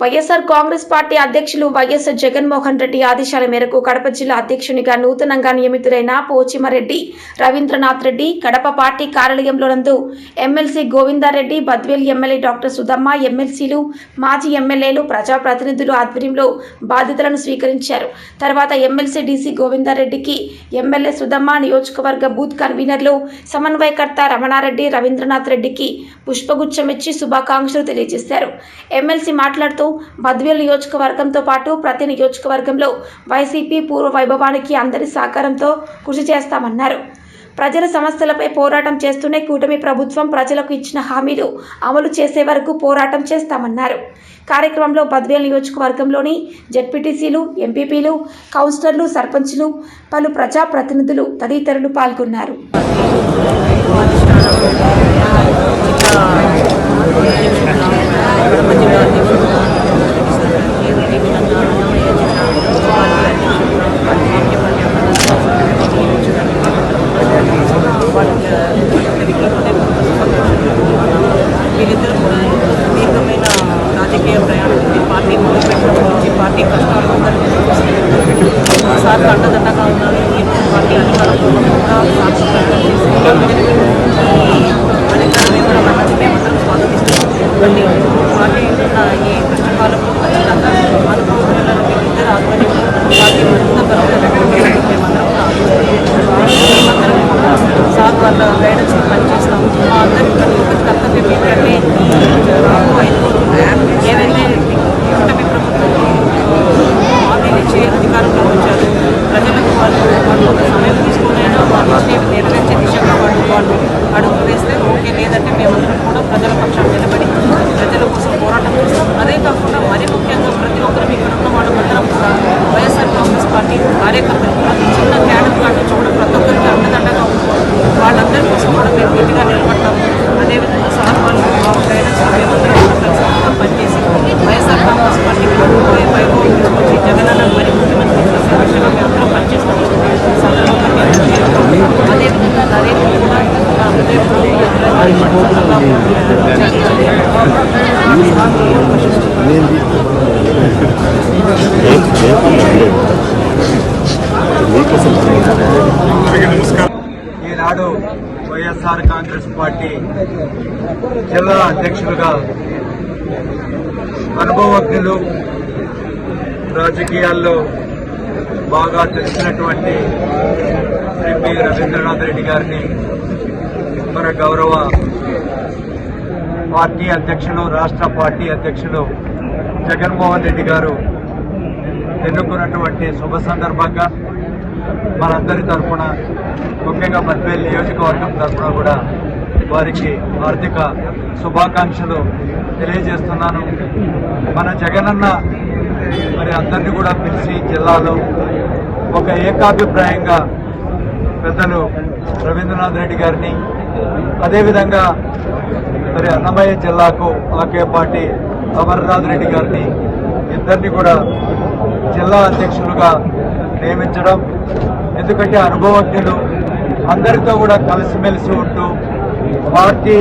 YSR Congress party అధ్యక్షులు YS Jaganmohan Reddy ఆదేశాల మేరకు కడప జిల్లా అధ్యక్షునిగా నూతనంగా నియమితులైన పోచిమరెడ్డి రవీంద్రనాథ్ రెడ్డి కడప పార్టీ కార్యాలయంలో నందు MLC Govindareddy Badvel MLA doctor Sudhamma ఎమ్మెల్సీలు మాజీ ఎమ్మెల్యేలు ప్రజాప్రతినిధులు ఆధ్వర్యంలో బాధ్యతలను స్వీకరించారు. తర్వాత ఎమ్మెల్సీ డీసీ గోవిందారెడ్డికి ఎమ్మెల్యే సుధమ్మ నియోజకవర్గ బూత్ కన్వీనర్లు సమన్వయకర్త రమణారెడ్డి రవీంద్రనాథ్ రెడ్డికి పుష్పగుచ్చమిచ్చి శుభాకాంక్షలు తెలియజేశారు. ఎమ్మెల్సీ మాట్లాడుతూ బద్వేల్ నియోజకవర్గంతో పాటు ప్రతి నియోజకవర్గంలో వైసీపీ పూర్వ వైభవానికి అందరి సహకారంతో కృషి చేస్తామన్నారు. ప్రజల సమస్యలపై పోరాటం చేస్తూనే కూటమి ప్రభుత్వం ప్రజలకు ఇచ్చిన హామీలు అమలు చేసే వరకు పోరాటం చేస్తామన్నారు. కార్యక్రమంలో బద్వేల్ నియోజకవర్గంలోని జెడ్పీటీసీలు ఎంపీపీలు కౌన్సిలర్లు సర్పంచ్లు పలు ప్రజాప్రతినిధులు తదితరులు పాల్గొన్నారు. వీరిద్దరూ కూడా దీర్ఘమైన రాజకీయ ప్రయాణం ఉంది పార్టీ మొదలుపెట్టడం నుంచి పార్టీ కష్టాలు అందరికీ తెలుసు. సార్ అండదండగా ఉన్నారు ఈ పార్టీ అధికారంలో కూడా సాక్షిగా చేసి ఈ అధికారాన్ని కూడా మనం మేమందరం స్వాగతిస్తున్నాం అంటే పార్టీ ఉన్న ఈ కష్టకాలంలో ప్రజలందరూ అనుభవం వీరిద్దరు ఆధ్వర్యంలో పార్టీ మరింత బలోపేతం మేమందరం కూడా మేమందరం కూడా సార్ వాళ్ళ గైడెన్స్ పనిచేస్తాం మా అందరి interview करने की ఈనాడు వైఎస్ఆర్ కాంగ్రెస్ పార్టీ జిల్లా అధ్యక్షులుగా అనుభవజ్ఞులు రాజకీయాల్లో బాగా తెలిసినటువంటి శ్రీ పి రవీంద్రనాథ్ రెడ్డి గారిని మన గౌరవ పార్టీ అధ్యక్షులు రాష్ట్ర పార్టీ అధ్యక్షులు జగన్మోహన్ రెడ్డి గారు ఎన్నుకున్నటువంటి శుభ సందర్భంగా మనందరి తరఫున ముఖ్యంగా పద్వేలు నియోజకవర్గం తరఫున కూడా వారికి ఆర్థిక శుభాకాంక్షలు తెలియజేస్తున్నాను. మన జగనన్న మరి అందరినీ కూడా పిలిచి జిల్లాలో ఒక ఏకాభిప్రాయంగా పెద్దలు రవీంద్రనాథ్ రెడ్డి గారిని అదేవిధంగా మరి అన్నమయ్య జిల్లాకు ఆకే పార్టీ అమర్నాథ్ రెడ్డి గారిని ఇద్దరిని కూడా జిల్లా అధ్యక్షులుగా నియమించడం. ఎందుకంటే అనుభవజ్ఞులు అందరితో కూడా కలిసిమెలిసి ఉంటూ పార్టీ